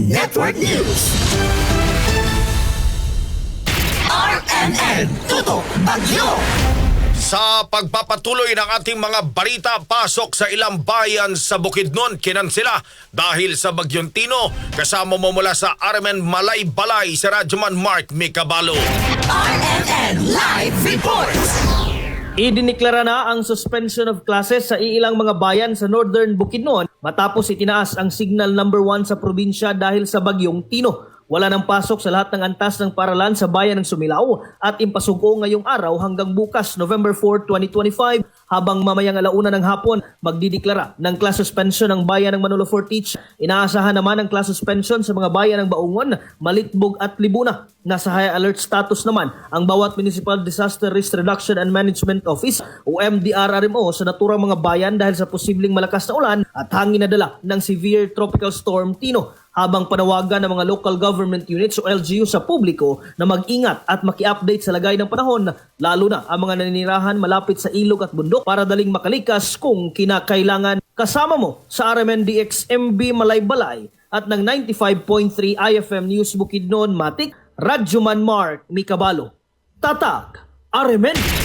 RMN Network News. RMN Tutok Bagyo. Sa pagpapatuloy ng ating mga balita pasok sa ilang bayan sa Bukidnon, kinansila dahil sa Bagyong Tino. Kasama mo mula sa Armen Malay Balay si Radyoman Mark Micabalo. RMN Live Reports. Idiniklara na ang suspension of classes sa iilang mga bayan sa Northern Bukidnon matapos itinaas ang signal number 1 sa probinsya dahil sa bagyong Tino. Wala nang pasok sa lahat ng antas ng paralan sa bayan ng Sumilao at impasuko ngayong araw hanggang bukas November 4, 2025 habang mamayang alauna ng hapon magdideklara ng class suspension ang bayan ng Manolo Fortich. Inaasahan naman ang class suspension sa mga bayan ng Baungon, Malitbog at Libuna. Nasa high alert status naman ang bawat Municipal Disaster Risk Reduction and Management Office o MDRRMO sa naturang mga bayan dahil sa posibleng malakas na ulan at hangin na dala ng severe tropical storm Tino habang panawagan ng mga local government units o LGU sa publiko na mag-ingat at maki-update sa lagay ng panahon lalo na ang mga naninirahan malapit sa ilog at bundok para daling makalikas kung kinakailangan. Kasama mo sa RMNDX MB Malaybalay at ng 95.3 IFM News Bukidnon Matik, Radyoman Mark Mikabalo. Tatak, RMN!